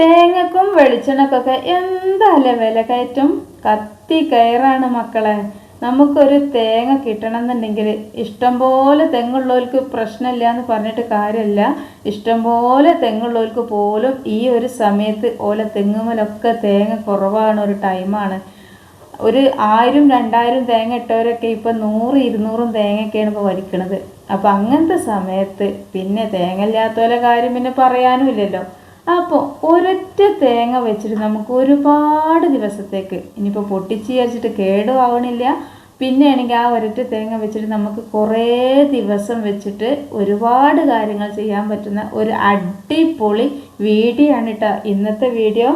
തേങ്ങക്കും വെളിച്ചെണ്ണക്കൊക്കെ എന്താല്ലേ വില കയറ്റം? കത്തി കയറാണ് മക്കളെ. നമുക്കൊരു തേങ്ങ കിട്ടണം എന്നുണ്ടെങ്കിൽ ഇഷ്ടംപോലെ തെങ്ങുള്ളവർക്ക് പ്രശ്നമില്ല എന്ന് പറഞ്ഞിട്ട് കാര്യമില്ല. ഇഷ്ടംപോലെ തെങ്ങുള്ളവർക്ക് പോലും ഈ ഒരു സമയത്ത് ഓല തെങ്ങുമലൊക്കെ തേങ്ങ കുറവാണ് ഒരു ടൈമാണ്. ഒരു ആയിരം രണ്ടായിരം തേങ്ങ ഇട്ടവരൊക്കെ ഇപ്പം നൂറ് ഇരുന്നൂറും തേങ്ങയൊക്കെയാണ് ഇപ്പോൾ വലിക്കണത്. അപ്പം അങ്ങനത്തെ സമയത്ത് പിന്നെ തേങ്ങ ഇല്ലാത്തവരെ കാര്യം പിന്നെ പറയാനും ഇല്ലല്ലോ. അപ്പോൾ ഒരൊറ്റ തേങ്ങ വെച്ചിട്ട് നമുക്ക് ഒരുപാട് ദിവസത്തേക്ക് ഇനിയിപ്പോൾ പൊട്ടിച്ച് വിചാരിച്ചിട്ട് കേടും ആവണില്ല പിന്നെ ആണെങ്കിൽ ആ ഒരൊറ്റ തേങ്ങ വെച്ചിട്ട് നമുക്ക് കുറേ ദിവസം വെച്ചിട്ട് ഒരുപാട് കാര്യങ്ങൾ ചെയ്യാൻ പറ്റുന്ന ഒരു അടിപൊളി വീഡിയോ ആണ് കേട്ടോ ഇന്നത്തെ വീഡിയോ.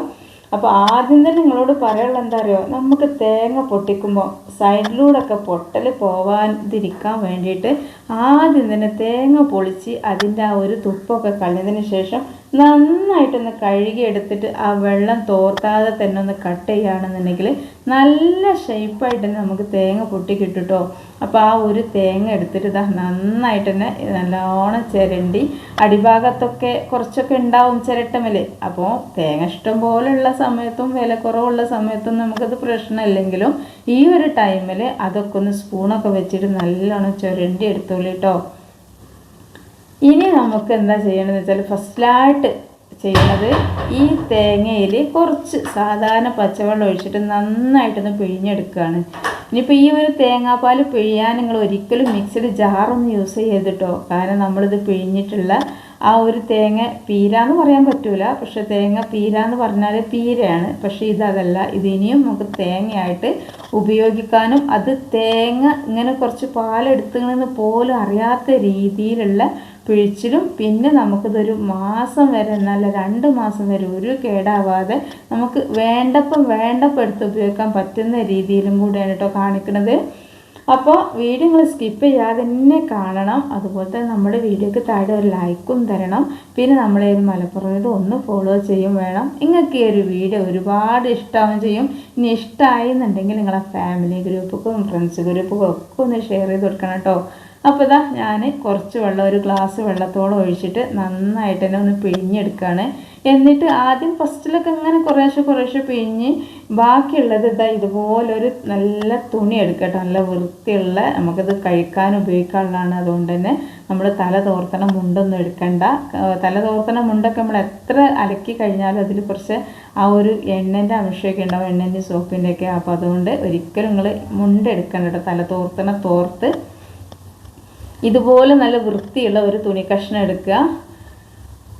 അപ്പോൾ ആദ്യം തന്നെ നിങ്ങളോട് പറയാനുള്ള എന്താ അറിയോ നമുക്ക് തേങ്ങ പൊട്ടിക്കുമ്പോൾ സൈഡിലൂടെ സൈഡിലൂടെയൊക്കെ പൊട്ടൽ പോവാതിരിക്കാൻ വേണ്ടിയിട്ട് ആദ്യം തന്നെ തേങ്ങ പൊളിച്ച് അതിന്റെ ആ ഒരു തുപ്പൊക്കെ കളഞ്ഞതിന് ശേഷം നന്നായിട്ടൊന്ന് കഴുകി എടുത്തിട്ട് ആ വെള്ളം തോർത്താതെ തന്നെ ഒന്ന് കട്ട് ചെയ്യുകയാണെന്നുണ്ടെങ്കിൽ നല്ല ഷേപ്പായിട്ട് തന്നെ നമുക്ക് തേങ്ങ പൊട്ടി കിട്ടുട്ടോ. അപ്പോൾ ആ ഒരു തേങ്ങ എടുത്തിട്ട് ഇതാ നന്നായിട്ട് തന്നെ നല്ലോണം ചിരണ്ടി അടിഭാഗത്തൊക്കെ കുറച്ചൊക്കെ ഉണ്ടാവും ചിരട്ടമൽ. അപ്പോൾ തേങ്ങ ഇഷ്ടം പോലെയുള്ള സമയത്തും വില കുറവുള്ള സമയത്തും നമുക്കത് പ്രശ്നമില്ലെങ്കിലും ഈ ഒരു ടൈമിൽ അതൊക്കെ ഒന്ന് സ്പൂണൊക്കെ വെച്ചിട്ട് നല്ലോണം ചുരണ്ടി എടുത്തോളൂ കേട്ടോ ഇനി നമുക്ക് എന്താ ചെയ്യണമെന്ന് വെച്ചാൽ ഫസ്റ്റിലായിട്ട് ചെയ്യുന്നത് ഈ തേങ്ങയിൽ കുറച്ച് സാധാരണ പച്ചവെള്ളം ഒഴിച്ചിട്ട് നന്നായിട്ടൊന്ന് പിഴിഞ്ഞെടുക്കുകയാണ് ഇനിയിപ്പോൾ ഈ ഒരു തേങ്ങാപ്പാൽ പിഴിയാൻ നിങ്ങൾ ഒരിക്കലും മിക്സിഡ് ജാറൊന്നും യൂസ് ചെയ്തിട്ടോ കാരണം നമ്മളിത് പിഴിഞ്ഞിട്ടുള്ള ആ ഒരു തേങ്ങ പീരാന്ന് പറയാൻ പറ്റൂല. പക്ഷെ തേങ്ങ പീരാന്ന് പറഞ്ഞാൽ പീരയാണ്. പക്ഷേ ഇതതല്ല ഇത് ഇനിയും നമുക്ക് തേങ്ങയായിട്ട് ഉപയോഗിക്കാനും അത് തേങ്ങ ഇങ്ങനെ കുറച്ച് പാലെടുത്തുകണെന്ന് പോലും അറിയാത്ത രീതിയിലുള്ള പിഴിച്ചിലും പിന്നെ നമുക്കിതൊരു മാസം വരെ എന്നല്ല രണ്ട് മാസം വരെ ഒരു കേടാവാതെ നമുക്ക് വേണ്ടപ്പം വേണ്ടപ്പം എടുത്ത് ഉപയോഗിക്കാൻ പറ്റുന്ന രീതിയിലും കൂടെയാണ് കേട്ടോ കാണിക്കുന്നത് അപ്പോൾ വീഡിയോ നിങ്ങൾ സ്കിപ്പ് ചെയ്യാതെ തന്നെ കാണണം. അതുപോലെ തന്നെ നമ്മുടെ വീഡിയോക്ക് താഴെ ഒരു ലൈക്കും തരണം. പിന്നെ നമ്മളെ ഒരു മലപ്പുറത്ത് ഒന്ന് ഫോളോ ചെയ്യും വേണം. നിങ്ങൾക്ക് ഈ ഒരു വീഡിയോ ഒരുപാട് ഇഷ്ടമാവുകയും ചെയ്യും. ഇനി ഇഷ്ടമായി എന്നുണ്ടെങ്കിൽ നിങ്ങളെ ഫാമിലി ഗ്രൂപ്പുക്കും ഫ്രണ്ട്സ് ഗ്രൂപ്പുക്കും ഒക്കെ ഒന്ന് ഷെയർ ചെയ്ത് കൊടുക്കണം കേട്ടോ അപ്പോൾ ഇതാ ഞാൻ കുറച്ച് വെള്ളം ഒരു ഗ്ലാസ് വെള്ളത്തോളം ഒഴിച്ചിട്ട് നന്നായിട്ട് തന്നെ ഒന്ന് പിഴിഞ്ഞെടുക്കുകയാണ് എന്നിട്ട് ആദ്യം ഫസ്റ്റിലൊക്കെ ഇങ്ങനെ കുറേശ്ശെ കുറേശ്ശെ പിഴിഞ്ഞ് ബാക്കിയുള്ളത് ഇതാ ഇതുപോലൊരു നല്ല തുണി എടുക്കട്ടോ നല്ല വൃത്തിയുള്ള നമുക്കിത് കഴിക്കാൻ ഉപയോഗിക്കാനുള്ളതാണ്. അതുകൊണ്ട് തന്നെ നമ്മൾ തല തോർത്തണ മുണ്ടൊന്നും എടുക്കണ്ട. തലതോർത്തണം തല തോർത്തണ മുണ്ടൊക്കെ നമ്മൾ എത്ര അലക്കി കഴിഞ്ഞാലും അതിൽ കുറച്ച് ആ ഒരു എണ്ണന്റെ അംശമൊക്കെ ഉണ്ടാവും എണ്ണന്റെ സോപ്പിന്റെ ഒക്കെ അപ്പോൾ അതുകൊണ്ട് ഒരിക്കലും നിങ്ങൾ മുണ്ട് കേട്ടോ. തല തോർത്ത് ഇതുപോലെ നല്ല വൃത്തിയുള്ള ഒരു തുണി കഷ്ണം എടുക്കുക.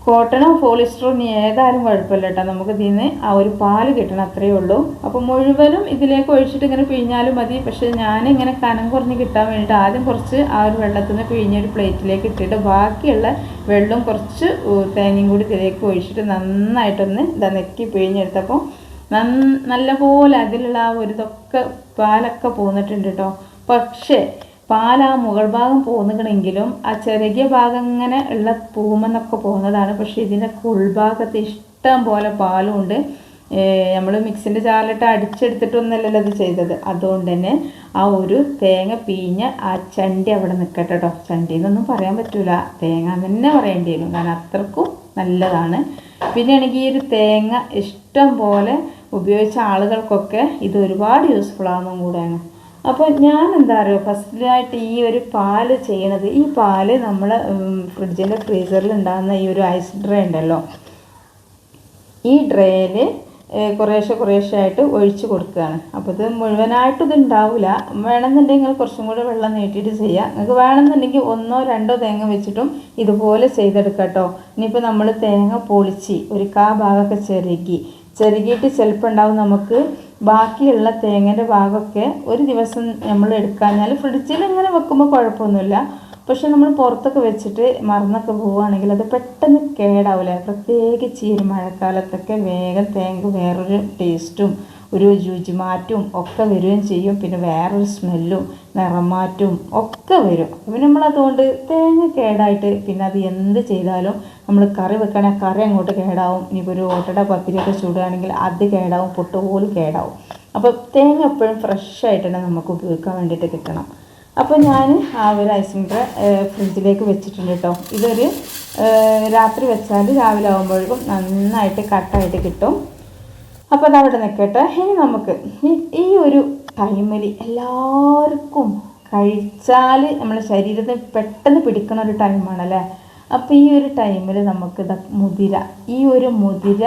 കോട്ടണോ പോളിസ്റ്ററോ ഇനി ഏതായാലും കുഴപ്പമില്ല കേട്ടോ. നമുക്ക് ഇതിൽ നിന്ന് ആ ഒരു പാൽ കിട്ടണം അത്രയേ ഉള്ളൂ. അപ്പോൾ മുഴുവനും ഇതിലേക്ക് ഒഴിച്ചിട്ട് ഇങ്ങനെ പിഴിഞ്ഞാലും മതി. പക്ഷേ ഞാൻ ഇങ്ങനെ കനം കുറഞ്ഞ് കിട്ടാൻ വേണ്ടിയിട്ട് ആദ്യം കുറച്ച് ആ ഒരു വെള്ളത്തിൽ നിന്ന് പിഴിഞ്ഞൊരു പ്ലേറ്റിലേക്ക് ഇട്ടിട്ട് ബാക്കിയുള്ള വെള്ളം കുറച്ച് തേങ്ങയും കൂടി ഇതിലേക്ക് ഒഴിച്ചിട്ട് നന്നായിട്ടൊന്ന് ഇതാ നെക്കി പിഴിഞ്ഞെടുത്തപ്പോൾ നല്ലപോലെ അതിലുള്ള ആ ഒരു ഇതൊക്കെ പാലൊക്കെ പോന്നിട്ടുണ്ട് കേട്ടോ. പക്ഷേ പാൽ ആ മുകൾ ഭാഗം പോകുന്നെങ്കിലും ആ ചെറിയ ഭാഗം ഇങ്ങനെ ഉള്ള പൂമെന്നൊക്കെ പോകുന്നതാണ്. പക്ഷേ ഇതിന്റെ ഉൾഭാഗത്ത് ഇഷ്ടം പോലെ പാലും ഉണ്ട് നമ്മൾ മിക്സിന്റെ ചാറിലിട്ട് അടിച്ചെടുത്തിട്ടൊന്നുമല്ലല്ലോ ഇത് ചെയ്തത്. അതുകൊണ്ട് തന്നെ ആ ഒരു തേങ്ങ പിഴിഞ്ഞ ആ ചണ്ടി അവിടെ നിൽക്കട്ടെ കേട്ടോ ചണ്ടി എന്നൊന്നും പറയാൻ പറ്റില്ല തേങ്ങ തന്നെ പറയേണ്ടി വരും. കാരണം അത്രക്കും നല്ലതാണ്. പിന്നെ ആണെങ്കിൽ ഈ ഒരു തേങ്ങ ഇഷ്ടം പോലെ ഉപയോഗിച്ച ആളുകൾക്കൊക്കെ ഇത് ഒരുപാട് യൂസ്ഫുൾ ആവുന്നതും കൂടെയാണ് അപ്പോൾ ഞാൻ എന്താ പറയുക ഫസ്റ്റിലായിട്ട് ഈ ഒരു പാൽ ചെയ്യണത് ഈ പാൽ നമ്മൾ ഫ്രിഡ്ജിന്റെ ഫ്രീസറിൽ ഉണ്ടാകുന്ന ഈ ഒരു ഐസ് ഡ്രൈ ഉണ്ടല്ലോ. ഈ ഡ്രേയിൽ കുറേശ്ശെ കുറേശ്ശെ ആയിട്ട് ഒഴിച്ച് കൊടുക്കുകയാണ് അപ്പോൾ ഇത് മുഴുവനായിട്ട് ഇതുണ്ടാവില്ല വേണമെന്നുണ്ടെങ്കിൽ കുറച്ചും കൂടെ വെള്ളം നീട്ടിയിട്ട് ചെയ്യാം. നിങ്ങൾക്ക് വേണമെന്നുണ്ടെങ്കിൽ ഒന്നോ രണ്ടോ തേങ്ങ വെച്ചിട്ടും ഇതുപോലെ ചെയ്തെടുക്കാം കേട്ടോ ഇനിയിപ്പോൾ നമ്മൾ തേങ്ങ പൊളിച്ച് ഒരു കാ ഭാഗമൊക്കെ ചെറുകി ചെറുകിയിട്ട് ചിലപ്പോൾ ഉണ്ടാവും നമുക്ക് ബാക്കിയുള്ള തേങ്ങേന്റെ ഭാഗമൊക്കെ ഒരു ദിവസം നമ്മൾ എടുക്കാഞ്ഞാൽ ഫ്രിഡ്ജിൽ ഇങ്ങനെ വെക്കുമ്പോൾ കുഴപ്പമൊന്നുമില്ല. പക്ഷെ നമ്മൾ പുറത്തൊക്കെ വെച്ചിട്ട് മറന്നൊക്കെ പോവുകയാണെങ്കിൽ അത് പെട്ടെന്ന് കേടാവില്ല? പ്രത്യേകിച്ച് ഈ മഴക്കാലത്തൊക്കെ വേഗം തേങ്ങ വേറൊരു ടേസ്റ്റും ഒരു രുചി മാറ്റവും ഒക്കെ വരികയും ചെയ്യും. പിന്നെ വേറൊരു സ്മെല്ലും നിറമാറ്റും ഒക്കെ വരും. അപ്പം നമ്മളതുകൊണ്ട് തേങ്ങ കേടായിട്ട് പിന്നെ അത് എന്ത് ചെയ്താലും നമ്മൾ കറി വെക്കണ കറി അങ്ങോട്ട് കേടാവും. ഇനിയിപ്പോൾ ഒരു ഓട്ടട പത്തിരിയൊക്കെ ചൂടുകയാണെങ്കിൽ അത് കേടാവും പൊട്ട് പോലും കേടാവും. അപ്പോൾ തേങ്ങ എപ്പോഴും ഫ്രഷ് ആയിട്ട് തന്നെ നമുക്ക് ഉപയോഗിക്കാൻ വേണ്ടിയിട്ട് കിട്ടണം. അപ്പോൾ ഞാൻ ആ ഒരു ട്രേ ഫ്രിഡ്ജിലേക്ക് വെച്ചിട്ടുണ്ട് കേട്ടോ. ഇതൊരു രാത്രി വെച്ചാൽ രാവിലെ ആകുമ്പോഴേക്കും നന്നായിട്ട് കട്ടായിട്ട് കിട്ടും. അപ്പോൾ അതവിടെ നിൽക്കട്ടെ. ഇനി നമുക്ക് ഈ- ഒരു ടൈമിൽ എല്ലാവർക്കും കഴിച്ചാൽ നമ്മുടെ ശരീരത്തിന് പെട്ടെന്ന് പിടിക്കുന്ന ഒരു ടൈമാണല്ലേ അപ്പോൾ ഈ ഒരു ടൈമിൽ നമുക്ക് മുതിര ഈ ഒരു മുതിര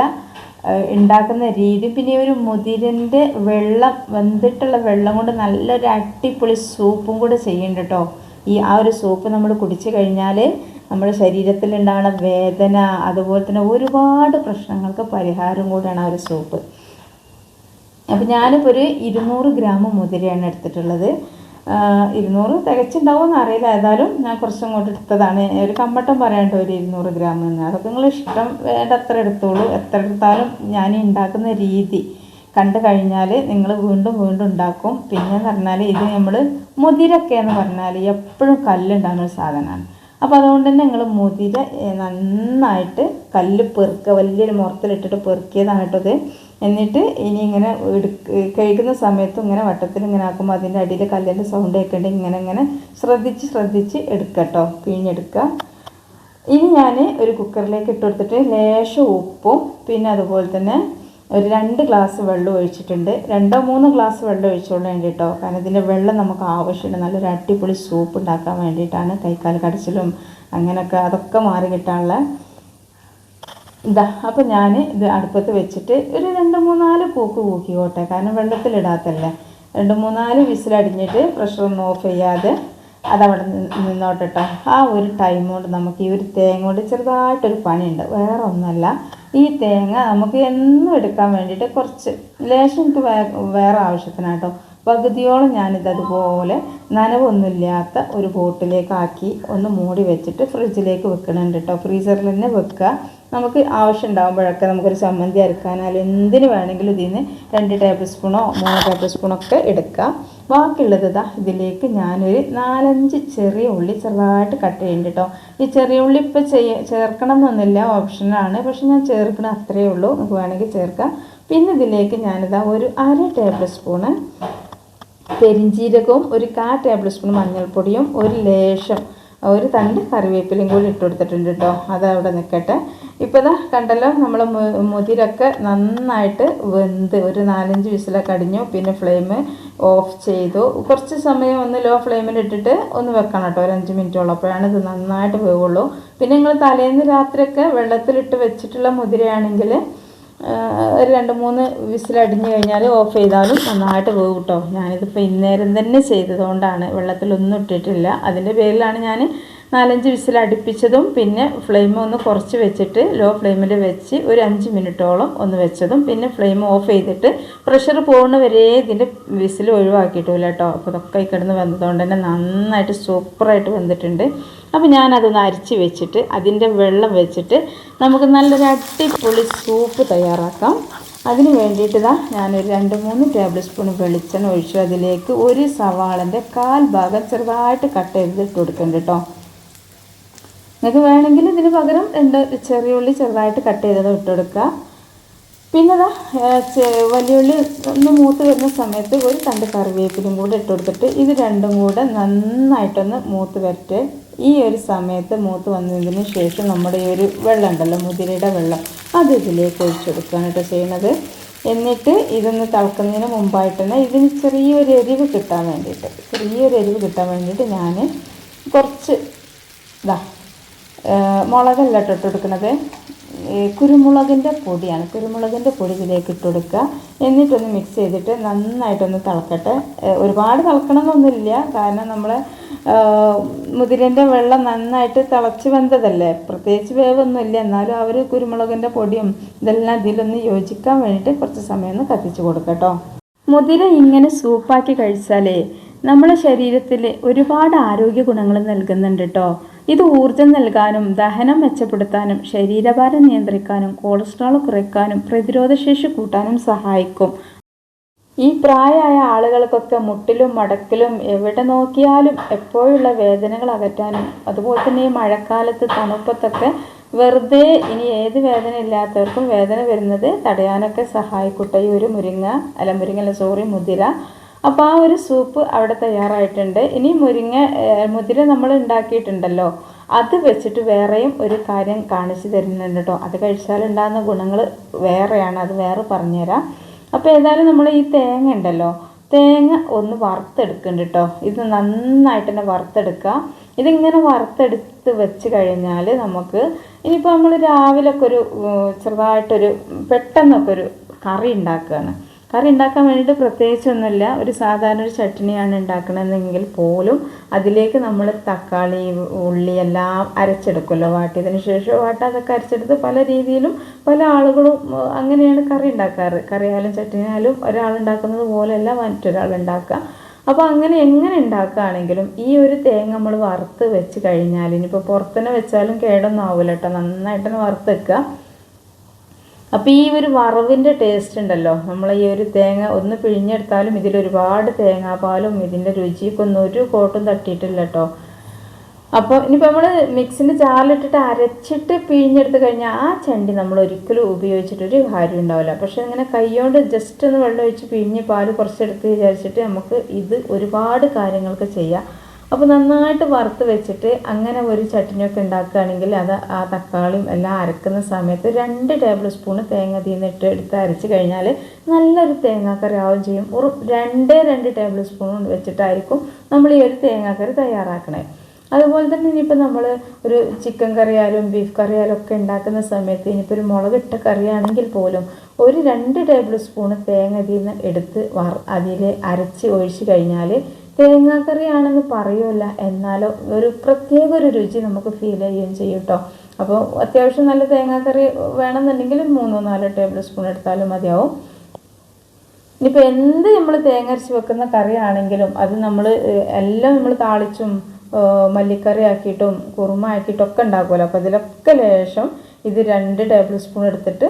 ഉണ്ടാക്കുന്ന രീതി പിന്നെ ഒരു മുതിരന്റെ വെള്ളം വെന്തിട്ടുള്ള വെള്ളം കൊണ്ട് നല്ലൊരു അടിപൊളി സൂപ്പും കൂടെ ചെയ്യുന്നുണ്ട് കേട്ടോ ഈ ആ ഒരു സൂപ്പ് നമ്മൾ കുടിച്ചു കഴിഞ്ഞാൽ നമ്മുടെ ശരീരത്തിൽ ഉണ്ടാകുന്ന വേദന അതുപോലെ തന്നെ ഒരുപാട് പ്രശ്നങ്ങൾക്ക് പരിഹാരം കൂടെയാണ് ആ ഒരു സൂപ്പ്. അപ്പോൾ ഞാനിപ്പോൾ ഒരു ഇരുന്നൂറ് ഗ്രാം മുതിരയാണ് എടുത്തിട്ടുള്ളത്. ഇരുന്നൂറ് തികച്ചുണ്ടാവുമെന്ന് അറിയില്ല. ഏതായാലും ഞാൻ കുറച്ചും അങ്ങോട്ട് എടുത്തതാണ്. ഒരു കമ്മട്ടം പറയാണ്ട് ഒരു ഇരുന്നൂറ് ഗ്രാം എന്ന്. അതൊക്കെ നിങ്ങൾ ഇഷ്ടം വേണ്ട അത്ര എടുത്തോളൂ. എത്ര എടുത്താലും ഞാൻ ഉണ്ടാക്കുന്ന രീതി കണ്ടു കഴിഞ്ഞാൽ നിങ്ങൾ വീണ്ടും വീണ്ടും ഉണ്ടാക്കും. പിന്നെ എന്ന് പറഞ്ഞാൽ ഇത് നമ്മൾ മുതിരൊക്കെ എന്ന് പറഞ്ഞാൽ എപ്പോഴും കല്ലുണ്ടാകുന്ന ഒരു സാധനമാണ്. അപ്പോൾ അതുകൊണ്ട് തന്നെ നിങ്ങൾ മുതിര നന്നായിട്ട് കല്ല് പെറുക്കുക. വലിയൊരു മുറത്തിലിട്ടിട്ട് പെറുക്കിയതാണ് കേട്ടോ എന്നിട്ട് ഇനി ഇങ്ങനെ കഴിക്കുന്ന സമയത്തും ഇങ്ങനെ വട്ടത്തിൽ ഇങ്ങനെ ആക്കുമ്പോൾ അതിന്റെ അടിയിൽ കല്ലിന്റെ സൗണ്ട് കേൾക്കേണ്ട ഇങ്ങനെ ഇങ്ങനെ ശ്രദ്ധിച്ച് ശ്രദ്ധിച്ച് എടുക്കുക കേട്ടോ പിഴിഞ്ഞെടുക്കുക. ഇനി ഞാൻ ഒരു കുക്കറിലേക്ക് ഇട്ട് കൊടുത്തിട്ട് ലേശം ഉപ്പും പിന്നെ അതുപോലെ തന്നെ ഒരു രണ്ട് ഗ്ലാസ് വെള്ളം ഒഴിച്ചിട്ടുണ്ട്. രണ്ടോ മൂന്ന് ഗ്ലാസ് വെള്ളം ഒഴിച്ചോളാൻ വേണ്ടിയിട്ടോ കാരണം ഇതിന്റെ വെള്ളം നമുക്ക് ആവശ്യമുണ്ട്. നല്ലൊരു അടിപൊളി സൂപ്പ് ഉണ്ടാക്കാൻ വേണ്ടിയിട്ടാണ് കൈക്കാൽ കടച്ചിലും അങ്ങനെയൊക്കെ അതൊക്കെ മാറി കിട്ടാനുള്ള ഇതാ അപ്പോൾ ഞാൻ ഇത് അടുപ്പത്ത് വെച്ചിട്ട് ഒരു രണ്ട് മൂന്നാൽ കൂക്ക് കൂക്കിക്കോട്ടെ. കാരണം വെള്ളത്തിലിടാത്തല്ലേ. രണ്ട് മൂന്നാൽ വിസിലടിഞ്ഞിട്ട് പ്രഷറൊന്നും ഓഫ് ചെയ്യാതെ അതവിടെ നിന്ന് നിന്നോട്ടെ കേട്ടോ ആ ഒരു ടൈം കൊണ്ട് നമുക്ക് ഈ ഒരു തേങ്ങ കൊണ്ട് ചെറുതായിട്ടൊരു പണിയുണ്ട്. വേറെ ഒന്നുമല്ല. ഈ തേങ്ങ നമുക്ക് എന്നും എടുക്കാൻ വേണ്ടിയിട്ട് കുറച്ച് ലേശം എനിക്ക് വേറെ ആവശ്യത്തിനാട്ടോ. പകുതിയോളം ഞാനിത് അതുപോലെ നനവൊന്നുമില്ലാത്ത ഒരു ബോട്ടിലേക്കാക്കി ഒന്ന് മൂടി വെച്ചിട്ട് ഫ്രിഡ്ജിലേക്ക് വെക്കണുണ്ട് കേട്ടോ ഫ്രീസറിൽ തന്നെ വെക്കുക. നമുക്ക് ആവശ്യം ഉണ്ടാകുമ്പോഴൊക്കെ നമുക്കൊരു ചമ്മന്തി അരക്കാനാലും എന്തിന് വേണമെങ്കിലും ഇതിൽ നിന്ന് രണ്ട് ടേബിൾ സ്പൂണോ മൂന്ന് ടേബിൾ സ്പൂണോ ഒക്കെ എടുക്കാം. ബാക്കിയുള്ളത് ഇതാ ഇതിലേക്ക് ഞാനൊരു നാലഞ്ച് ചെറിയ ഉള്ളി ചെറുതായിട്ട് കട്ട് ചെയ്യുന്നുണ്ട് കേട്ടോ ഈ ചെറിയ ഉള്ളി ഇപ്പോൾ ചെയ്യ ചേർക്കണം എന്നൊന്നുമില്ല ഓപ്ഷനാണ് പക്ഷെ ഞാൻ ചേർക്കണ അത്രയേ ഉള്ളൂ. നമുക്ക് വേണമെങ്കിൽ ചേർക്കാം. പിന്നെ ഇതിലേക്ക് ഞാനിതാ ഒരു അര ടേബിൾ സ്പൂണ് പെരിഞ്ജീരകവും ഒരു കാ ടേബിൾ സ്പൂൺ മഞ്ഞൾപ്പൊടിയും ഒരു ലേശം ഒരു തണ്ട് കറിവേപ്പിലയും കൂടി ഇട്ട് കൊടുത്തിട്ടുണ്ട് കേട്ടോ അത് അവിടെ നിൽക്കട്ടെ ഇപ്പോൾ ഇതാ കണ്ടല്ലോ നമ്മൾ മുതിരൊക്കെ നന്നായിട്ട് വെന്ത് ഒരു നാലഞ്ച് വിസിലൊക്കെ അടിഞ്ഞു. പിന്നെ ഫ്ലെയിം ഓഫ് ചെയ്തു. കുറച്ച് സമയം ഒന്ന് ലോ ഫ്ലെയിമിൽ ഇട്ടിട്ട് ഒന്ന് വെക്കണം കേട്ടോ ഒരു അഞ്ച് മിനിറ്റോളം അപ്പോഴാണ് ഇത് നന്നായിട്ട് വേവുള്ളൂ. പിന്നെ നിങ്ങൾ തലേന്ന് രാത്രിയൊക്കെ വെള്ളത്തിലിട്ട് വെച്ചിട്ടുള്ള മുതിരയാണെങ്കിൽ ഒരു രണ്ട് മൂന്ന് വിസിലടിഞ്ഞു കഴിഞ്ഞാൽ ഓഫ് ചെയ്താലും നന്നായിട്ട് പോകും കേട്ടോ. ഞാനിതിപ്പോൾ ഇന്നേരം തന്നെ ചെയ്തതുകൊണ്ടാണ് വെള്ളത്തിലൊന്നും ഇട്ടിട്ടില്ല. അതിന്റെ പേരിലാണ് ഞാൻ നാലഞ്ച് വിസിൽ അടുപ്പിച്ചതും പിന്നെ ഫ്ലെയിം ഒന്ന് കുറച്ച് വെച്ചിട്ട് ലോ ഫ്ലെയിമിൽ വെച്ച് ഒരു അഞ്ച് മിനിറ്റോളം ഒന്ന് വെച്ചതും പിന്നെ ഫ്ലെയിം ഓഫ് ചെയ്തിട്ട് പ്രഷർ പോകുന്ന വരെ ഇതിന്റെ വിസിൽ ഒഴിവാക്കിയിട്ടില്ല കേട്ടോ. അപ്പോൾ ഇതൊക്കെ കിടന്ന് വന്നതുകൊണ്ട് തന്നെ നന്നായിട്ട് സൂപ്പറായിട്ട് വന്നിട്ടുണ്ട് അപ്പോൾ ഞാനതൊന്ന് അരിച്ച് വെച്ചിട്ട് അതിന്റെ വെള്ളം വെച്ചിട്ട് നമുക്ക് നല്ലൊരു അടിപൊളി സൂപ്പ് തയ്യാറാക്കാം. അതിന് വേണ്ടിയിട്ട് ഇതാ ഞാനൊരു രണ്ട് മൂന്ന് ടേബിൾ സ്പൂൺ വെളിച്ചെണ്ണ ഒഴിച്ചു അതിലേക്ക് ഒരു സവാളന്റെ കാൽ ഭാഗം ചെറുതായിട്ട് കട്ട് ചെയ്തിട്ട് കൊടുക്കുന്നുണ്ട് കേട്ടോ. നിങ്ങൾക്ക് വേണമെങ്കിൽ ഇതിന് പകരം രണ്ട് ചെറിയ ഉള്ളി ചെറുതായിട്ട് കട്ട് ചെയ്തത് ഇട്ട് കൊടുക്കുക. പിന്നെ വലിയ ഉള്ളി ഒന്ന് മൂത്ത് വരുന്ന സമയത്ത് ഒരു തണ്ട് കറിവേപ്പിലും കൂടെ ഇട്ട് കൊടുത്തിട്ട് ഇത് രണ്ടും കൂടെ നന്നായിട്ടൊന്ന് മൂത്ത് വരട്ടെ. ഈ ഒരു സമയത്ത് മൂത്ത് വന്നതിന് ശേഷം നമ്മുടെ ഈ ഒരു വെള്ളം ഉണ്ടല്ലോ മുതിരയുടെ വെള്ളം അത് ഇതിലേക്ക് ഒഴിച്ചു കൊടുക്കുകയാണ് കേട്ടോ ചെയ്യണത് എന്നിട്ട് ഇതൊന്ന് തിളക്കുന്നതിന് മുമ്പായിട്ട് തന്നെ ഇതിന് ചെറിയൊരു എരിവ് കിട്ടാൻ വേണ്ടിയിട്ട് ചെറിയൊരു എരിവ് കിട്ടാൻ വേണ്ടിയിട്ട് ഞാൻ കുറച്ച് ഇതാ മുളകല്ല ഇട്ട് കൊടുക്കുന്നത് കുരുമുളകിന്റെ പൊടിയാണ്. കുരുമുളകിന്റെ പൊടി ഇതിലേക്ക് ഇട്ട് കൊടുക്കുക എന്നിട്ടൊന്ന് മിക്സ് ചെയ്തിട്ട് നന്നായിട്ടൊന്ന് തിളക്കട്ടെ. ഒരുപാട് തിളക്കണമെന്നൊന്നുമില്ല കാരണം നമ്മൾ മുതിരന്റെ വെള്ളം നന്നായിട്ട് തിളച്ച് വെന്തതല്ലേ. പ്രത്യേകിച്ച് വേവൊന്നുമില്ല. എന്നാലും അവർ കുരുമുളകിന്റെ പൊടിയും ഇതെല്ലാം ഇതിലൊന്ന് യോജിക്കാൻ വേണ്ടിയിട്ട് കുറച്ച് സമയം ഒന്ന് കത്തിച്ച് കൊടുക്കട്ടോ മുതിര ഇങ്ങനെ സൂപ്പാക്കി കഴിച്ചാലേ നമ്മുടെ ശരീരത്തിൽ ഒരുപാട് ആരോഗ്യ ഗുണങ്ങൾ നൽകുന്നുണ്ട് കേട്ടോ ഇത് ഊർജം നൽകാനും ദഹനം മെച്ചപ്പെടുത്താനും ശരീരഭാരം നിയന്ത്രിക്കാനും കൊളസ്ട്രോൾ കുറയ്ക്കാനും പ്രതിരോധശേഷി കൂട്ടാനും സഹായിക്കും. ഈ പ്രായമായ ആളുകൾക്കൊക്കെ മുട്ടിലും മടക്കിലും എവിടെ നോക്കിയാലും എപ്പോഴുള്ള വേദനകൾ അകറ്റാനും അതുപോലെ തന്നെ ഈ മഴക്കാലത്ത് തണുപ്പത്തൊക്കെ വെറുതെ ഇനി ഏത് വേദന ഇല്ലാത്തവർക്കും വേദന വരുന്നത് തടയാനൊക്കെ സഹായിക്കട്ടെ. ഈ ഒരു മുരിങ്ങ അല്ല മുരിങ്ങ അല്ല സോറി മുതിര. അപ്പോൾ ആ ഒരു സൂപ്പ് അവിടെ തയ്യാറായിട്ടുണ്ട്. ഇനി മുരിങ്ങ മുതിര നമ്മൾ ഉണ്ടാക്കിയിട്ടുണ്ടല്ലോ. അത് വെച്ചിട്ട് വേറെയും ഒരു കാര്യം കാണിച്ചു തരുന്നുണ്ട് കേട്ടോ അത് കഴിച്ചാൽ ഉണ്ടാകുന്ന ഗുണങ്ങൾ വേറെയാണ്. അത് വേറെ പറഞ്ഞുതരാം. അപ്പോൾ ഏതായാലും നമ്മൾ ഈ തേങ്ങ ഉണ്ടല്ലോ. തേങ്ങ ഒന്ന് വറുത്തെടുക്കുന്നുണ്ട് കേട്ടോ ഇത് നന്നായിട്ട് തന്നെ വറുത്തെടുക്കുക. ഇതിങ്ങനെ വറുത്തെടുത്ത് വെച്ച് കഴിഞ്ഞാൽ നമുക്ക് ഇനിയിപ്പോൾ നമ്മൾ രാവിലെ ഒക്കെ ഒരു ചെറുതായിട്ടൊരു പെട്ടെന്നൊക്കെ ഒരു കറി ഉണ്ടാക്കുകയാണ്. കറി ഉണ്ടാക്കാൻ വേണ്ടിയിട്ട് പ്രത്യേകിച്ചൊന്നുമില്ല. ഒരു സാധാരണ ഒരു ചട്നിയാണ് ഉണ്ടാക്കണമെന്നെങ്കിൽ പോലും അതിലേക്ക് നമ്മൾ തക്കാളി ഉള്ളി എല്ലാം അരച്ചെടുക്കുമല്ലോ. വാട്ടിയതിന് ശേഷം വാട്ടാതൊക്കെ അരച്ചെടുത്ത് പല രീതിയിലും പല ആളുകളും അങ്ങനെയാണ് കറി ഉണ്ടാക്കാറ്. കറിയായാലും ചട്നിയായാലും ഒരാൾ ഉണ്ടാക്കുന്നത് പോലെയല്ല മറ്റൊരാൾ ഉണ്ടാക്കുക. അപ്പോൾ അങ്ങനെ എങ്ങനെ ഉണ്ടാക്കുകയാണെങ്കിലും ഈ ഒരു തേങ്ങ നമ്മൾ വറുത്ത് വെച്ച് കഴിഞ്ഞാൽ ഇനിയിപ്പോൾ പുറത്തുനിന്ന് വെച്ചാലും കേടൊന്നും ആവില്ല കേട്ടോ നന്നായിട്ടൊന്ന് വറുത്ത് വെക്കുക. അപ്പോൾ ഈ ഒരു വറവിന്റെ ടേസ്റ്റ് ഉണ്ടല്ലോ. നമ്മൾ ഈ ഒരു തേങ്ങ ഒന്ന് പിഴിഞ്ഞെടുത്താലും ഇതിൽ ഒരുപാട് തേങ്ങാപ്പാലും ഇതിന്റെ രുചിയൊക്കെ ഒന്നും ഒരു കോട്ടും തട്ടിയിട്ടില്ല കേട്ടോ അപ്പോൾ ഇനിയിപ്പോൾ നമ്മൾ മിക്സിന്റെ ജാറിലിട്ടിട്ട് അരച്ചിട്ട് പിഴിഞ്ഞെടുത്ത് കഴിഞ്ഞാൽ ആ ചണ്ടി നമ്മൾ ഒരിക്കലും ഉപയോഗിച്ചിട്ടൊരു കാര്യം ഉണ്ടാവില്ല. പക്ഷേ ഇങ്ങനെ കൈകൊണ്ട് ജസ്റ്റ് ഒന്ന് വെള്ളം ഒഴിച്ച് പിഴിഞ്ഞ് പാൽ കുറച്ചെടുത്ത് വിചാരിച്ചിട്ട് നമുക്ക് ഇത് ഒരുപാട് കാര്യങ്ങൾക്ക് ചെയ്യാം. അപ്പോൾ നന്നായിട്ട് വറുത്ത് വെച്ചിട്ട് അങ്ങനെ ഒരു ചട്ടിനൊക്കെ ഉണ്ടാക്കുകയാണെങ്കിൽ അത് ആ തക്കാളിയും എല്ലാം അരക്കുന്ന സമയത്ത് രണ്ട് ടേബിൾ സ്പൂൺ തേങ്ങ തീന്നിട്ട് എടുത്ത് അരച്ച് കഴിഞ്ഞാൽ നല്ലൊരു തേങ്ങാക്കറി ആവുകയും ചെയ്യും. ഒരു രണ്ടേ രണ്ട് ടേബിൾ സ്പൂൺ വെച്ചിട്ടായിരിക്കും നമ്മൾ ഈ ഒരു തേങ്ങാക്കറി തയ്യാറാക്കണേ. അതുപോലെ തന്നെ ഇനിയിപ്പോൾ നമ്മൾ ഒരു ചിക്കൻ കറിയായാലും ബീഫ് കറിയായാലും ഒക്കെ ഉണ്ടാക്കുന്ന സമയത്ത് ഇനിയിപ്പോൾ ഒരു മുളകിട്ട കറിയാണെങ്കിൽ പോലും ഒരു രണ്ട് ടേബിൾ സ്പൂൺ തേങ്ങ തീന്ന് എടുത്ത് വറ അതിൽ അരച്ച് ഒഴിച്ച് കഴിഞ്ഞാൽ തേങ്ങാക്കറിയാണെന്ന് പറയുമല്ല എന്നാലോ ഒരു പ്രത്യേക ഒരു രുചി നമുക്ക് ഫീൽ ചെയ്യുകയും ചെയ്യും കേട്ടോ അപ്പോൾ അത്യാവശ്യം നല്ല തേങ്ങാക്കറി വേണമെന്നുണ്ടെങ്കിൽ മൂന്നോ നാലോ ടേബിൾ സ്പൂൺ എടുത്താലും മതിയാവും. ഇനിയിപ്പോൾ എന്ത് നമ്മൾ തേങ്ങ അരച്ച് വെക്കുന്ന കറിയാണെങ്കിലും അത് നമ്മൾ എല്ലാം നമ്മൾ താളിച്ചും മല്ലിക്കറി ആക്കിയിട്ടും കുറുമ ആക്കിയിട്ടും ഒക്കെ ഉണ്ടാക്കുമല്ലോ. അപ്പോൾ അതിലൊക്കെ ലേശം ഇത് രണ്ട് ടേബിൾ സ്പൂൺ എടുത്തിട്ട്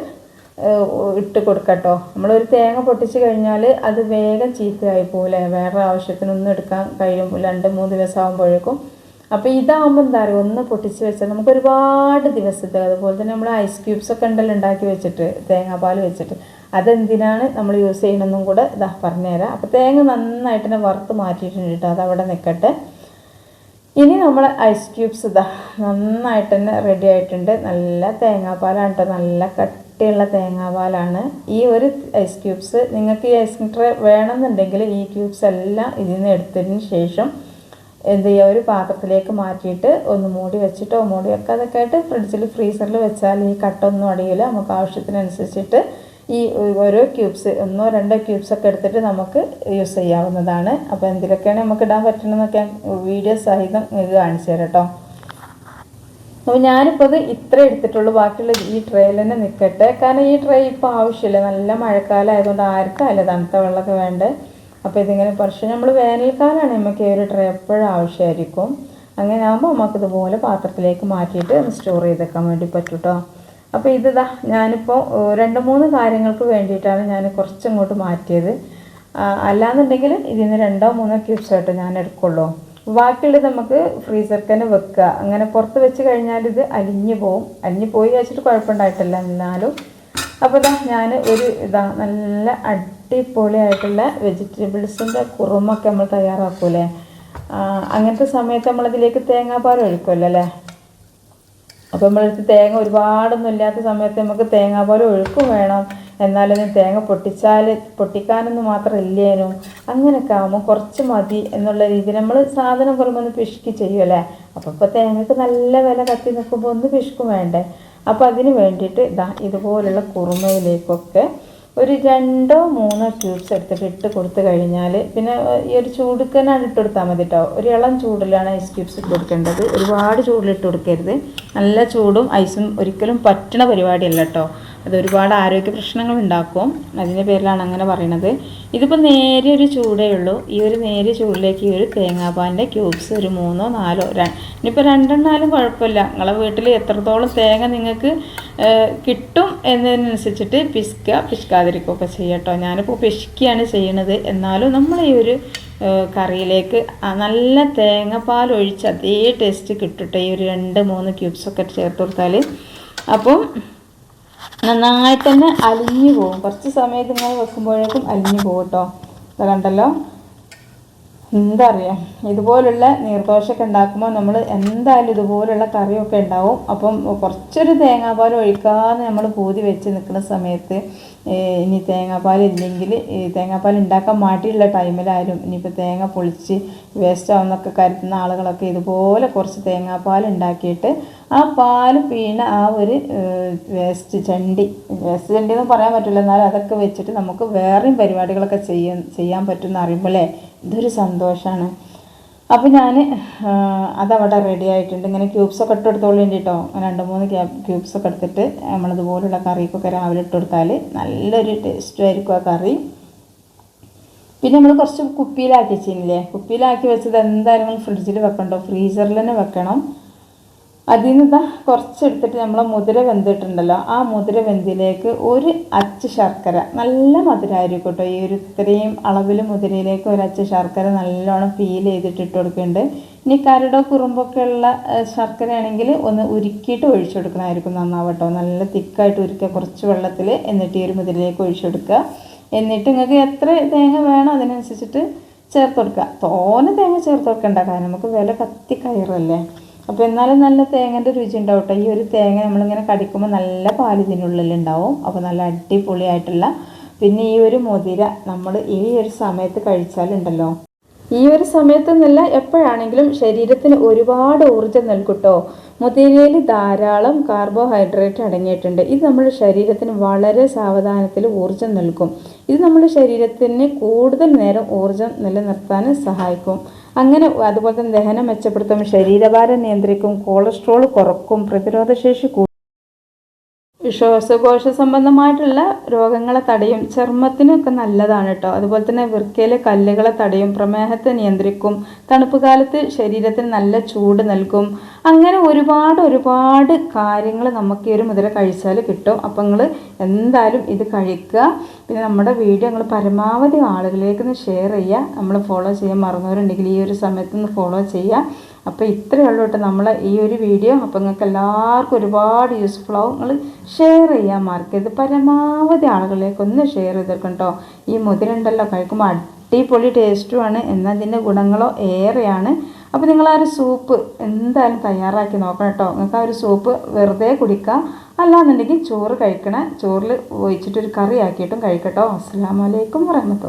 ഇട്ട് കൊടുക്കട്ടോ. നമ്മളൊരു തേങ്ങ പൊട്ടിച്ച് കഴിഞ്ഞാൽ അത് വേഗം ചീത്തയായി പോലെ വേറെ ആവശ്യത്തിനൊന്നും എടുക്കാൻ കഴിയും. രണ്ട് മൂന്ന് ദിവസം ആകുമ്പോഴേക്കും അപ്പോൾ ഇതാകുമ്പോൾ എന്താ പറയുക ഒന്ന് പൊട്ടിച്ച് വെച്ചാൽ നമുക്ക് ഒരുപാട് ദിവസത്തെ അതുപോലെ തന്നെ നമ്മൾ ഐസ് ക്യൂബ്സ് ഒക്കെ ഉണ്ടല്ലോ ഉണ്ടാക്കി വെച്ചിട്ട് തേങ്ങാപ്പാൽ വെച്ചിട്ട്. അതെന്തിനാണ് നമ്മൾ യൂസ് ചെയ്യണമെന്നും കൂടെ ഇതാ പറഞ്ഞുതരാം. അപ്പോൾ തേങ്ങ നന്നായിട്ട് തന്നെ വറുത്ത് മാറ്റിയിട്ടുണ്ട് കേട്ടോ. അതവിടെ നിൽക്കട്ടെ ഇനി നമ്മൾ ഐസ് ക്യൂബ്സ് ഇതാ നന്നായിട്ട് തന്നെ റെഡി ആയിട്ടുണ്ട്. നല്ല തേങ്ങാപ്പാലാണ് കേട്ടോ നല്ല കട്ടിയുള്ള തേങ്ങാപാലാണ്. ഈ ഒരു ഐസ് ക്യൂബ്സ് നിങ്ങൾക്ക് ഈ ഐസ് ട്രേ വേണമെന്നുണ്ടെങ്കിൽ ഈ ക്യൂബ്സ് എല്ലാം ഇതിൽ നിന്ന് എടുത്തതിന് ശേഷം എന്ത് ചെയ്യുക ഒരു പാത്രത്തിലേക്ക് മാറ്റിയിട്ട് ഒന്ന് മൂടി വെച്ചിട്ടോ മൂടി വെക്കാതൊക്കെ ആയിട്ട് ഫ്രിഡ്ജിൽ ഫ്രീസറിൽ വെച്ചാൽ ഈ കട്ടൊന്നും അടിയില്ല. നമുക്ക് ആവശ്യത്തിനനുസരിച്ചിട്ട് ഈ ഓരോ ക്യൂബ്സ് ഒന്നോ രണ്ടോ ക്യൂബ്സ് ഒക്കെ എടുത്തിട്ട് നമുക്ക് യൂസ് ചെയ്യാവുന്നതാണ്. അപ്പോൾ എന്തിലൊക്കെയാണ് നമുക്ക് ഇടാൻ പറ്റണമെന്നൊക്കെ വീഡിയോ സഹിതം നിങ്ങൾക്ക് കാണിച്ചു തരാം കേട്ടോ. അപ്പോൾ ഞാനിപ്പോൾ അത് ഇത്ര എടുത്തിട്ടുള്ളൂ. ബാക്കിയുള്ള ഈ ട്രേയിൽ തന്നെ നിൽക്കട്ടെ കാരണം ഈ ട്രേ ഇപ്പോൾ ആവശ്യമില്ല. നല്ല മഴക്കാലം ആയതുകൊണ്ട് ആർക്കാല്ല തണുത്ത വെള്ളമൊക്കെ വേണ്ടേ. അപ്പോൾ ഇതിങ്ങനെ പക്ഷേ നമ്മൾ വേനൽക്കാലമാണ് നമുക്ക് ഈ ഒരു ട്രേ എപ്പോഴും ആവശ്യമായിരിക്കും. അങ്ങനെ ആകുമ്പോൾ നമുക്ക് ഇതുപോലെ പാത്രത്തിലേക്ക് മാറ്റിയിട്ട് സ്റ്റോർ ചെയ്തേക്കാൻ വേണ്ടി പറ്റും കേട്ടോ അപ്പോൾ ഇതാ ഞാനിപ്പോൾ രണ്ട് മൂന്ന് കാര്യങ്ങൾക്ക് വേണ്ടിയിട്ടാണ് ഞാൻ കുറച്ചങ്ങോട്ട് മാറ്റിയത്. അല്ലാന്നുണ്ടെങ്കിൽ ഇതിൽ നിന്ന് രണ്ടോ മൂന്നോ ക്യൂബ്സ് ആയിട്ട് ഞാൻ എടുക്കുള്ളൂ. ബാക്കിയുള്ളത് നമുക്ക് ഫ്രീസർക്ക് തന്നെ വെക്കുക അങ്ങനെ പുറത്ത് വെച്ച് കഴിഞ്ഞാൽ ഇത് അലിഞ്ഞു പോവും. അലിഞ്ഞു പോയി വെച്ചിട്ട് കുഴപ്പമുണ്ടായിട്ടില്ല എന്നാലും. അപ്പോൾ ഇതാ ഞാൻ ഒരു ഇതാ നല്ല അടിപൊളിയായിട്ടുള്ള വെജിറ്റബിൾസിന്റെ കുറുമൊക്കെ നമ്മൾ തയ്യാറാക്കൂലേ? അങ്ങനത്തെ സമയത്ത് നമ്മളതിലേക്ക് തേങ്ങാപ്പാൽ ഒഴിക്കുമല്ലോ അല്ലേ? അപ്പോൾ നമ്മളടുത്ത് തേങ്ങ ഒരുപാടൊന്നും ഇല്ലാത്ത സമയത്ത് നമുക്ക് തേങ്ങാപ്പാൽ ഒഴുക്കും വേണം. എന്നാലും തേങ്ങ പൊട്ടിച്ചാൽ പൊട്ടിക്കാനൊന്നും മാത്രം ഇല്ലേനും അങ്ങനെയൊക്കെ ആകുമ്പോൾ കുറച്ച് മതി എന്നുള്ള രീതിയിൽ നമ്മൾ സാധനം കുറയുമ്പോൾ ഒന്ന് പിശുക്കി ചെയ്യുമല്ലേ അപ്പോൾ ഇപ്പോൾ തേങ്ങക്ക് നല്ല വില കത്തി നിൽക്കുമ്പോൾ ഒന്ന് പിശുക്കും വേണ്ടേ? അപ്പോൾ അതിന് വേണ്ടിയിട്ട് ഇതാ ഇതുപോലുള്ള കുറുമയിലേക്കൊക്കെ ഒരു രണ്ടോ മൂന്നോ ക്യൂബ്സ് എടുത്തിട്ട് ഇട്ട് കൊടുത്തു കഴിഞ്ഞാൽ പിന്നെ ഈ ഒരു ചൂടുക്കനാണ് ഇട്ട് കൊടുത്താൽ മതി കേട്ടോ ഒരു ഇളം ചൂടിലാണ് ഐസ് ക്യൂബ്സ് ഇട്ട് കൊടുക്കേണ്ടത്. ഒരുപാട് ചൂടിലിട്ട് കൊടുക്കരുത്. നല്ല ചൂടും ഐസും ഒരിക്കലും പറ്റണ പരിപാടിയല്ല കേട്ടോ അത് ഒരുപാട് ആരോഗ്യ പ്രശ്നങ്ങൾ ഉണ്ടാക്കും അതിന്റെ പേരിലാണ് അങ്ങനെ പറയണത്. ഇതിപ്പോൾ നേരിയ ഒരു ചൂടേ ഉള്ളൂ. ഈ ഒരു നേരിയ ചൂടിലേക്ക് ഈ ഒരു തേങ്ങാപ്പാലിന്റെ ക്യൂബ്സ് ഒരു മൂന്നോ നാലോ ഇനിയിപ്പോൾ രണ്ടെണ്ണാലും കുഴപ്പമില്ല. നിങ്ങളെ വീട്ടിൽ എത്രത്തോളം തേങ്ങ നിങ്ങൾക്ക് കിട്ടും എന്നതിനനുസരിച്ചിട്ട് പിശുക്കുക പിശുക്കാതിരിക്കുകയൊക്കെ ചെയ്യട്ടോ. ഞാനിപ്പോൾ പിശുക്കിയാണ് ചെയ്യണത്. എന്നാലും നമ്മൾ ഈ ഒരു കറിയിലേക്ക് നല്ല തേങ്ങാപ്പാൽ ഒഴിച്ച് അതേ ടേസ്റ്റ് കിട്ടട്ടെ. ഈ ഒരു രണ്ട് മൂന്ന് ക്യൂബ്സൊക്കെ ചേർത്ത് കൊടുത്താൽ അപ്പം നന്നായിട്ട് തന്നെ അലിഞ്ഞു പോകും കുറച്ച് സമയത്ത് ഇങ്ങനെ വെക്കുമ്പോഴേക്കും അലിഞ്ഞു പോകും കേട്ടോ. ഇത് കണ്ടല്ലോ? എന്താ അറിയാം ഇതുപോലുള്ള നീർദോശയൊക്കെ ഉണ്ടാക്കുമ്പോൾ നമ്മൾ എന്തായാലും ഇതുപോലുള്ള കറിയൊക്കെ ഉണ്ടാവും. അപ്പം കുറച്ചൊരു തേങ്ങാപ്പാൽ ഒഴിക്കാതെ നമ്മൾ പൂതി വെച്ച് നിൽക്കുന്ന സമയത്ത് ഇനി തേങ്ങാപ്പാൽ ഇല്ലെങ്കിൽ തേങ്ങാപ്പാൽ ഉണ്ടാക്കാൻ മാറ്റിയുള്ള ടൈമിലായാലും ഇനിയിപ്പോൾ തേങ്ങ പൊളിച്ച് വേസ്റ്റ് ആവുന്നൊക്കെ കരുതുന്ന ആളുകളൊക്കെ ഇതുപോലെ കുറച്ച് തേങ്ങാപ്പാൽ ഉണ്ടാക്കിയിട്ട് ആ പാൽ വീണ ആ ഒരു വേസ്റ്റ് ചണ്ടി വേസ്റ്റ് ചണ്ടി എന്ന് പറയാൻ പറ്റില്ല എന്നാലും അതൊക്കെ വെച്ചിട്ട് നമുക്ക് വേറെയും പരിപാടികളൊക്കെ ചെയ്യാൻ ചെയ്യാൻ പറ്റുമെന്ന് അറിയുമ്പോഴേ ഇതൊരു സന്തോഷമാണ് അപ്പോൾ ഞാൻ അതവിടെ റെഡി ആയിട്ടുണ്ട്. ഇങ്ങനെ ക്യൂബ്സൊക്കെ ഇട്ട് കൊടുത്തോളൂ വേണ്ടിട്ടോ രണ്ട് മൂന്ന് ക്യൂബ്സ് ഒക്കെ എടുത്തിട്ട് നമ്മളിതുപോലുള്ള കറിക്കൊക്കെ രാവിലെ ഇട്ട് കൊടുത്താൽ നല്ലൊരു ടേസ്റ്റുമായിരിക്കും ആ കറി. പിന്നെ നമ്മൾ കുറച്ച് കുപ്പിയിലാക്കി വെച്ചില്ലേ കുപ്പിയിലാക്കി വെച്ചത് എന്തായാലും നമ്മൾ ഫ്രിഡ്ജിൽ വെക്കണ്ടോ? ഫ്രീസറിൽ തന്നെ വെക്കണം. അതിൽ നിന്ന് ഇതാ കുറച്ചെടുത്തിട്ട് നമ്മൾ മുതിര വെന്തിട്ടുണ്ടല്ലോ. ആ മുതിര വെന്തിലേക്ക് ഒരു അച്ച് ശർക്കര നല്ല മധുരമായിരിക്കും കേട്ടോ ഈ ഒരു ഇത്രയും അളവിൽ മുതിരയിലേക്ക് ഒരു അച്ച് ശർക്കര നല്ലോണം ഫീൽ ചെയ്തിട്ട് ഇട്ട് കൊടുക്കുന്നുണ്ട് ഇനി കരടോ കുറുമ്പൊക്കെ ഉള്ള ശർക്കര ആണെങ്കിൽ ഒന്ന് ഉരുക്കിയിട്ട് ഒഴിച്ചു കൊടുക്കണമായിരിക്കും നന്നാവട്ടോ. നല്ല തിക്കായിട്ട് ഉരുക്കുക കുറച്ച് വെള്ളത്തിൽ എന്നിട്ട് ഈ ഒരു മുതിരയിലേക്ക് ഒഴിച്ചു കൊടുക്കുക എന്നിട്ട് നിങ്ങൾക്ക് എത്ര തേങ്ങ വേണോ അതിനനുസരിച്ചിട്ട് ചേർത്ത് കൊടുക്കുക തോന തേങ്ങ ചേർത്ത് കൊടുക്കണ്ട കാരണം നമുക്ക് വില കത്തി കയറല്ലേ. അപ്പോൾ എന്നാലും നല്ല തേങ്ങന്റെ രുചി ഉണ്ടാവും കേട്ടോ ഈ ഒരു തേങ്ങ നമ്മളിങ്ങനെ കടിക്കുമ്പോൾ നല്ല പാൽ ഇതിനുള്ളിൽ ഉണ്ടാവും. അപ്പോൾ നല്ല അടിപൊളിയായിട്ടുള്ള പിന്നെ ഈ ഒരു മുതിര നമ്മൾ ഈ ഒരു സമയത്ത് കഴിച്ചാലുണ്ടല്ലോ. ഈ ഒരു സമയത്തെന്നല്ല എപ്പോഴാണെങ്കിലും ശരീരത്തിന് ഒരുപാട് ഊർജം നൽകുട്ടോ. മുതിരയിൽ ധാരാളം കാർബോഹൈഡ്രേറ്റ് അടങ്ങിയിട്ടുണ്ട്. ഇത് നമ്മുടെ ശരീരത്തിന് വളരെ സാവധാനത്തിൽ ഊർജം നൽകും. ഇത് നമ്മുടെ ശരീരത്തിന് കൂടുതൽ നേരം ഊർജം നിലനിർത്താൻ സഹായിക്കും. അങ്ങനെ അതുപോലെ തന്നെ ദഹനം മെച്ചപ്പെടുത്തും ശരീരഭാരം നിയന്ത്രിക്കും കൊളസ്ട്രോൾ കുറക്കും പ്രതിരോധശേഷി ശ്വാസകോശ സംബന്ധമായിട്ടുള്ള രോഗങ്ങളെ തടയും ചർമ്മത്തിനൊക്കെ നല്ലതാണ് കേട്ടോ. അതുപോലെ തന്നെ വൃക്കയിലെ കല്ലുകളെ തടയും പ്രമേഹത്തെ നിയന്ത്രിക്കും തണുപ്പ് കാലത്ത് ശരീരത്തിന് നല്ല ചൂട് നൽകും. അങ്ങനെ ഒരുപാട് ഒരുപാട് കാര്യങ്ങൾ നമുക്ക് ഈ ഒരു മുതല കഴിച്ചാൽ കിട്ടും. അപ്പം നിങ്ങൾ എന്തായാലും ഇത് കഴിക്കുക. പിന്നെ നമ്മുടെ വീഡിയോ നിങ്ങൾ പരമാവധി ആളുകളിലേക്ക് ഒന്ന് ഷെയർ ചെയ്യുക. നമ്മൾ ഫോളോ ചെയ്യാൻ മറന്നവരുണ്ടെങ്കിൽ ഈ ഒരു സമയത്ത് ഒന്ന് ഫോളോ ചെയ്യുക. അപ്പോൾ ഇത്രയേ ഉള്ളൂ കേട്ടോ നമ്മളെ ഈ ഒരു വീഡിയോ അപ്പോൾ നിങ്ങൾക്ക് എല്ലാവർക്കും ഒരുപാട് യൂസ്ഫുൾ ആവും. നിങ്ങൾ ഷെയർ ചെയ്യാൻ മറക്കരുത് പരമാവധി ആളുകളിലേക്ക് ഒന്ന് ഷെയർ ചെയ്തേക്കും കേട്ടോ. ഈ മുതിരുണ്ടല്ലോ കഴിക്കുമ്പോൾ അടിപൊളി ടേസ്റ്റുമാണ് എന്നാൽ ഇതിന്റെ ഗുണങ്ങളോ ഏറെയാണ്. അപ്പോൾ നിങ്ങൾ ആ ഒരു സൂപ്പ് എന്തായാലും തയ്യാറാക്കി നോക്കണം കേട്ടോ. നിങ്ങൾക്ക് ആ ഒരു സൂപ്പ് വെറുതെ കുടിക്കാം. അല്ലാന്നുണ്ടെങ്കിൽ ചോറ് കഴിക്കണേ. ചോറിൽ ഒഴിച്ചിട്ടൊരു കറി ആക്കിയിട്ടും കഴിക്കട്ടോ അസ്സാം വലൈക്കും വരഹമത്തുള്ള